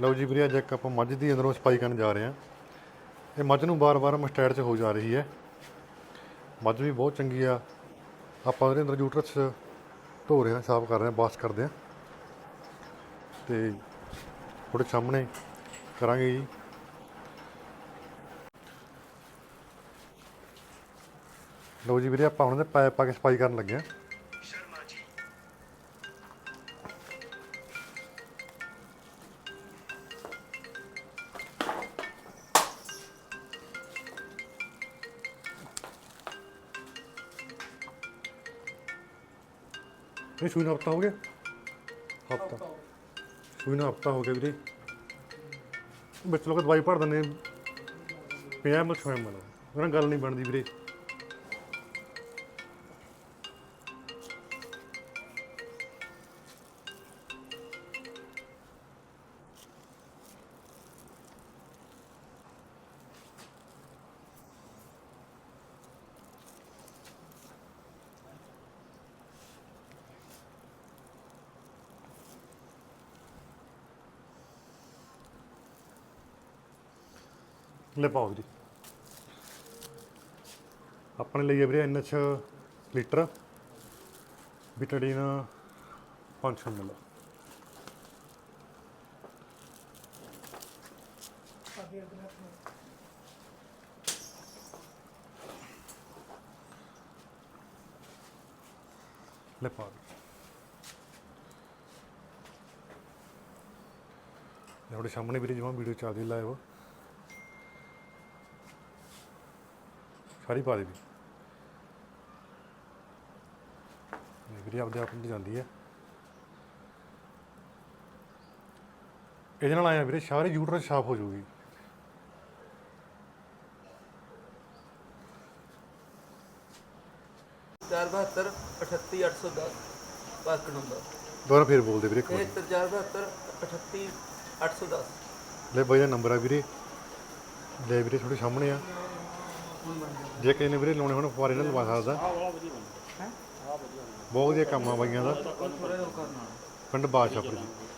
ਲਓ ਜੀ ਵੀਰੇ, ਅੱਜ ਇੱਕ ਆਪਾਂ ਮੱਝ ਦੀ ਅੰਦਰੋਂ ਸਫ਼ਾਈ ਕਰਨ ਜਾ ਰਹੇ ਹਾਂ। ਇਹ ਮੱਝ ਨੂੰ ਬਾਰ-ਬਾਰ ਮਸਟੈਡ 'ਚ ਹੋ ਜਾ ਰਹੀ ਹੈ। ਮੱਝ ਵੀ ਬਹੁਤ ਚੰਗੀ ਆ। ਆਪਾਂ ਉਹਦੇ ਅੰਦਰ ਯੂਟਰਸ ਧੋ ਰਹੇ ਹਾਂ, ਸਾਫ਼ ਕਰ ਰਹੇ ਹਾਂ, ਬਾਸ਼ ਕਰਦੇ ਹਾਂ। ਤੇ ਥੋੜੇ ਸਾਹਮਣੇ ਕਰਾਂਗੇ ਜੀ। ਲਓ ਜੀ ਵੀਰੇ, ਆਪਾਂ ਹੁਣ ਦੇ ਪਾਇਪ ਪਾ ਕੇ ਸਫ਼ਾਈ ਕਰਨ ਲੱਗੇ ਹਾਂ। ਇਹ ਸੂਈ ਨੂੰ ਹਫਤਾ ਹੋ ਗਿਆ ਹਫਤਾ ਸੂਈ ਨੂੰ ਹਫਤਾ ਹੋ ਗਿਆ ਵੀਰੇ ਵਿੱਚ ਲੋਕ ਦਵਾਈ ਭਰ ਦਿੰਦੇ 50 ਮਿਲ 100 ਮਿਲ ਉਹਨਾਂ ਗੱਲ ਨਹੀਂ ਬਣਦੀ ਵੀਰੇ ਲੈ ਪਾਓ ਵੀਰੇ ਆਪਣੇ ਲਈ ਹੈ ਵੀਰੇ ਐਨਐਚ ਲੀਟਰ ਬਿਟੜੀਨ 500 ਮਿਲ ਲੈ ਪਾਓ ਵੀਰੇ। ਇਹ ਤੁਹਾਡੇ ਸਾਰੀ ਪਾ ਦੇ ਵੀ। ਇਹ ਵੀਰੇ ਆਪਦੇ ਆਪ ਨੂੰ ਜਾਂਦੀ ਹੈ ਇਹਦੇ ਨਾਲ ਆਇਆ ਵੀਰੇ ਸਾਰੇ ਯੂਟਰਸ ਸਾਫ਼ ਹੋ ਜਾਊਗੀ। ਚਾਰ ਬਹੱਤਰ ਅਠੱਤੀ ਅੱਠ ਸੌ ਦਸ ਪਾਸਕ ਨੰਬਰ ਦੁਬਾਰਾ ਫੇਰ ਬੋਲਦੇ ਵੀਰੇ ਇੱਕ ਵਾਰ। ਇਹ ਚਾਰ ਬਹੱਤਰ ਅਠੱਤੀ ਅੱਠ ਸੌ ਦਸ। ਲੈ ਬਾਈ ਦਾ ਨੰਬਰ ਆ ਵੀਰੇ। ਲੈ ਵੀਰੇ ਤੁਹਾਡੇ ਸਾਹਮਣੇ ਆ। ਜੇ ਕਿਸੇ ਨੇ ਵੀਰੇ ਲਾਉਣੇ ਹੋਣ ਫੁਆਰੇ ਨਾਲ ਲਵਾ ਸਕਦਾ। ਬਹੁਤ ਵਧੀਆ ਕੰਮ ਆ ਬਾਈਆਂ ਦਾ। ਥੋੜਾ ਜਿਹਾ ਪਿੰਡ ਬਾਦਸ਼ਾਹਪੁਰ ਜੀ।